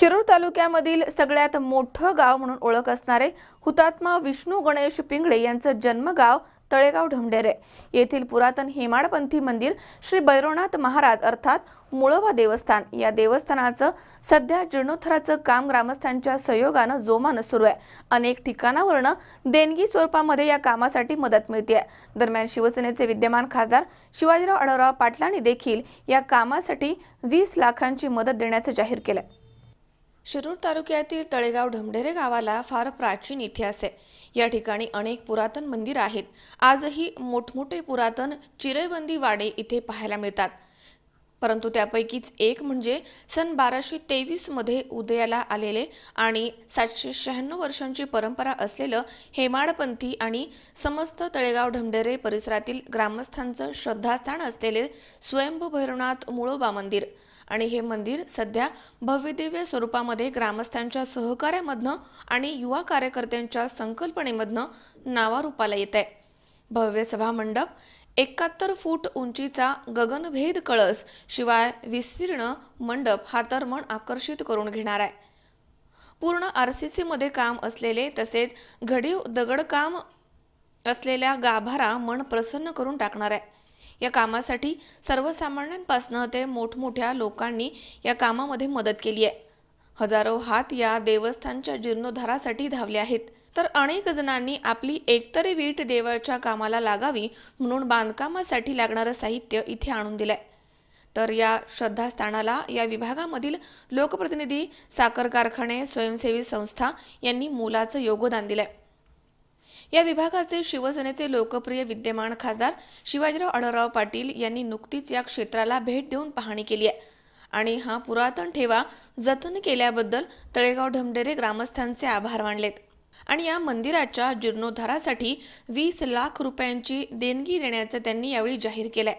शिरूर तालुक्यामधील सगळ्यात मोठं गाव म्हणून ओळख असणारे हुतात्मा विष्णू गणेश पिंगळे यांचं जन्मगाव तळेगाव ढमढेरे येथील पुरातन हेमाडपंथी मंदिर श्री बैरोनाथ महाराज अर्थात मुळोबा देवस्थान. या देवस्थानाचं सध्या जीर्णोत्थराचं काम ग्रामस्थांच्या सहयोगानं जोमानं सुरू आहे. अनेक ठिकाणावरनं देणगी स्वरूपामध्ये या कामासाठी मदत मिळते दरम्यान शिवसेनेचे विद्यमान खासदार शिवाजीराव आढळराव पाटलांनी देखील या कामासाठी वीस लाखांची मदत देण्याचं जाहीर केलंय. शिरूर तालुक्यातील तळेगाव ढमढेरे गावाला फार प्राचीन इतिहास आहे. या ठिकाणी अनेक पुरातन मंदिर आहेत. आजही मोठमोठे पुरातन चिरेबंदी वाडे इथे पाहायला मिळतात. परंतु त्यापैकीच एक म्हणजे सन बाराशे तेवीसमध्ये उदयाला आलेले आणि सातशे शहाण्णव वर्षांची परंपरा असलेलं हेमाडपंथी आणि समस्त तळेगाव ढमढेरे परिसरातील ग्रामस्थांचं श्रद्धास्थान असलेले स्वयंभू भैरवनाथ मुळोबा मंदिर. आणि हे मंदिर सध्या भव्यदिव्य स्वरूपामध्ये ग्रामस्थांच्या सहकार्यामधनं आणि युवा कार्यकर्त्यांच्या संकल्पनेमधनं नावारूपाला येत आहे भव्य सभा मंडप एकाहत्तर फूट उंचीचा गगनभेद कळस शिवाय विस्तीर्ण मंडप हा तर मन आकर्षित करून घेणार आहे. पूर्ण आर सी सीमध्ये काम असलेले तसेच घडीव दगडकाम असलेल्या गाभारा मन प्रसन्न करून टाकणार आहे. या कामासाठी सर्वसामान्यांपासनं ते मोठमोठ्या लोकांनी या कामामध्ये मदत केली आहे. हजारो हात या देवस्थानच्या जीर्णोद्धारासाठी धावले आहेत. तर अनेक जणांनी आपली एकतरी वीट देवाच्या कामाला लागावी म्हणून बांधकामासाठी लागणारं साहित्य इथे आणून दिलंय. तर या श्रद्धास्थानाला या विभागामधील लोकप्रतिनिधी साखर कारखाने स्वयंसेवी संस्था यांनी मोलाचं योगदान दिलंय. या विभागाचे शिवसेनेचे लोकप्रिय विद्यमान खासदार शिवाजीराव आढळराव पाटील यांनी नुकतीच या क्षेत्राला भेट देऊन पाहणी केली आहे. आणि हा पुरातन ठेवा जतन केल्याबद्दल तळेगाव ढमढेरे ग्रामस्थांचे आभार मानलेत. आणि या मंदिराच्या जीर्णोद्धारासाठी वीस लाख रुपयांची देणगी देण्याचं त्यांनी यावेळी जाहीर केलंय.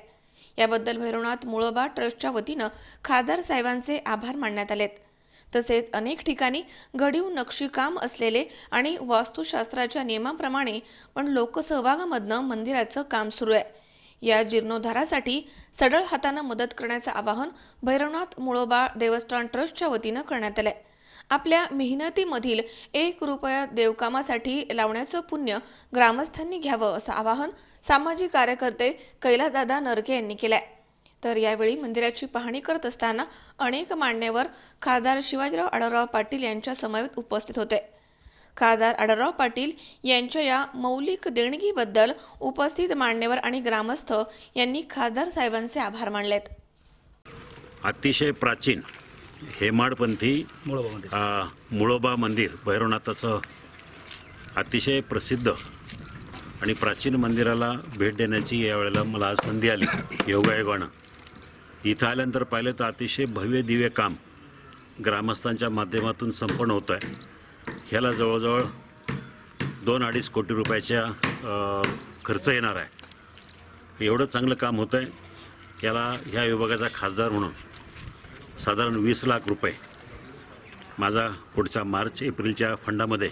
याबद्दल भैरवनाथ मुळोबा ट्रस्टच्या वतीनं खासदार साहेबांचे आभार मानण्यात आलेत. तसेच अनेक ठिकाणी घडीव नक्षीकाम असलेले आणि वास्तुशास्त्राच्या नियमाप्रमाणे पण लोकसहभागामधनं मंदिराचं काम सुरू आहे. या जीर्णोद्धारासाठी सडळ हातानं मदत करण्याचं आवाहन भैरवनाथ मुळोबा देवस्थान ट्रस्टच्या वतीनं करण्यात आलं आहे आपल्या मेहनतीमधील एक रुपया देवकामासाठी लावण्याचं पुण्य ग्रामस्थांनी घ्यावं असं आवाहन सामाजिक कार्यकर्ते कैलासदादा नरके यांनी केलंय. तर यावेळी मंदिराची पाहणी करत असताना अनेक मान्यवर खासदार शिवाजीराव आढळराव पाटील यांच्या समवेत उपस्थित होते. खासदार आढळराव पाटील यांच्या या मौलिक देणगीबद्दल उपस्थित मान्यवर आणि ग्रामस्थ यांनी खासदार साहेबांचे आभार मानलेत. अतिशय प्राचीन हेमाडपंथी मुळोबा मंदिर. भैरवनाथाचं अतिशय प्रसिद्ध आणि प्राचीन मंदिराला भेट देण्याची यावेळेला मला आज संधी आली योगायोगानं इथं आल्यानंतर पाहिलं तर अतिशय भव्य दिव्य काम ग्रामस्थांच्या माध्यमातून संपन्न होतं आहे ह्याला जवळजवळ दोन अडीच कोटी रुपयाच्या खर्च येणार आहे. एवढं चांगलं काम होतं आहे याला ह्या विभागाचा खासदार म्हणून साधारण वीस लाख रुपये माझा पुढच्या मार्च एप्रिलच्या फंडामध्ये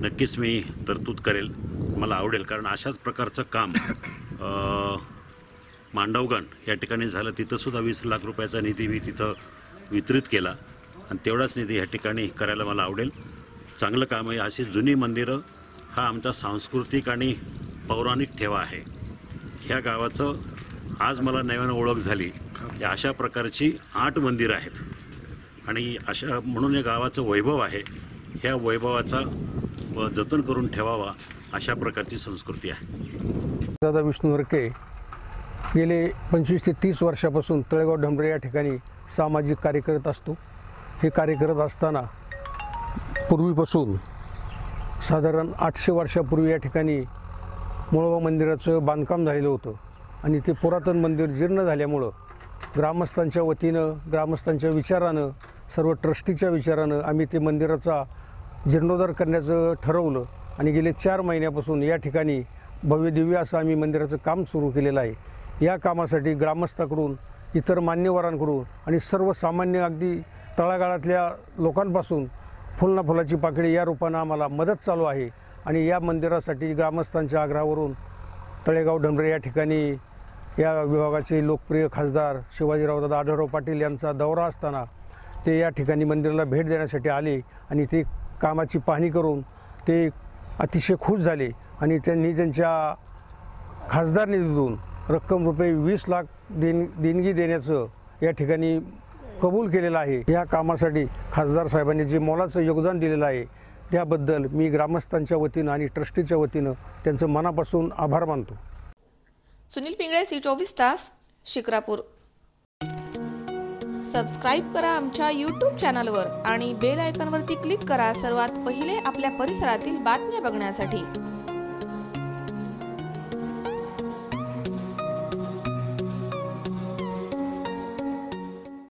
नक्कीच मी तरतूद करेल मला आवडेल. कारण अशाच प्रकारचं काम मांडवगण या ठिकाणी झालं तिथंसुद्धा वीस लाख रुपयाचा निधी मी तिथं वितरित केला. आणि तेवढाच निधी या ठिकाणी करायला मला आवडेल. चांगलं काम आहे अशी जुनी मंदिरं हा आमचा सांस्कृतिक आणि पौराणिक ठेवा आहे. ह्या गावाचं आज मला नव्यानं ओळख झाली की अशा प्रकारची आठ मंदिरं आहेत. आणि अशा म्हणून या गावाचं वैभव आहे. ह्या वैभवाचा व जतन करून ठेवावा अशा प्रकारची संस्कृती आहे. दादा विष्णू हरके गेले पंचवीस ते तीस वर्षापासून तळेगाव ढमरे या ठिकाणी सामाजिक कार्य करत असतो. हे कार्य करत असताना पूर्वीपासून साधारण आठशे वर्षापूर्वी या ठिकाणी मुळोबा मंदिराचं बांधकाम झालेलं होतं. आणि ते पुरातन मंदिर जीर्ण झाल्यामुळं ग्रामस्थांच्या वतीनं ग्रामस्थांच्या विचारानं सर्व ट्रस्टीच्या विचारानं आम्ही ते मंदिराचा जीर्णोद्धार करण्याचं ठरवलं. आणि गेले चार महिन्यापासून या ठिकाणी भव्य दिव्य असं आम्ही मंदिराचं काम सुरू केलेलं आहे. या कामासाठी ग्रामस्थाकडून इतर मान्यवरांकडून आणि सर्वसामान्य अगदी तळागाळातल्या लोकांपासून फुलना फुलाची पाकळी या रूपानं आम्हाला मदत चालू आहे. आणि या मंदिरासाठी ग्रामस्थांच्या आग्रहावरून तळेगाव ढमरे या ठिकाणी या विभागाचे लोकप्रिय खासदार शिवाजीरावदादा आढळराव पाटील यांचा दौरा असताना ते या ठिकाणी मंदिराला भेट देण्यासाठी आले आणि ते कामाची पाहणी करून ते अतिशय खुश झाले आणि त्यांनी त्यांच्या खासदार निधीतून रक्कम रुपये वीस लाख देण देणगी देण्याचं या ठिकाणी कबूल केलेलं आहे. या कामासाठी खासदार साहेबांनी जे मोलाचं योगदान दिलेलं आहे त्याबद्दल मी ग्रामस्थांच्या वतीनं आणि ट्रस्टीच्या वतीनं त्यांचं मनापासून आभार मानतो. सुनील पिंगळे सी चोवीस तास शिक्रापूर. सबस्क्राईब करा आमच्या यूट्यूब चॅनलवर आणि बेल आयकॉनवरती क्लिक करा सर्वात पहिले आपल्या परिसरातील बातम्या बघण्यासाठी.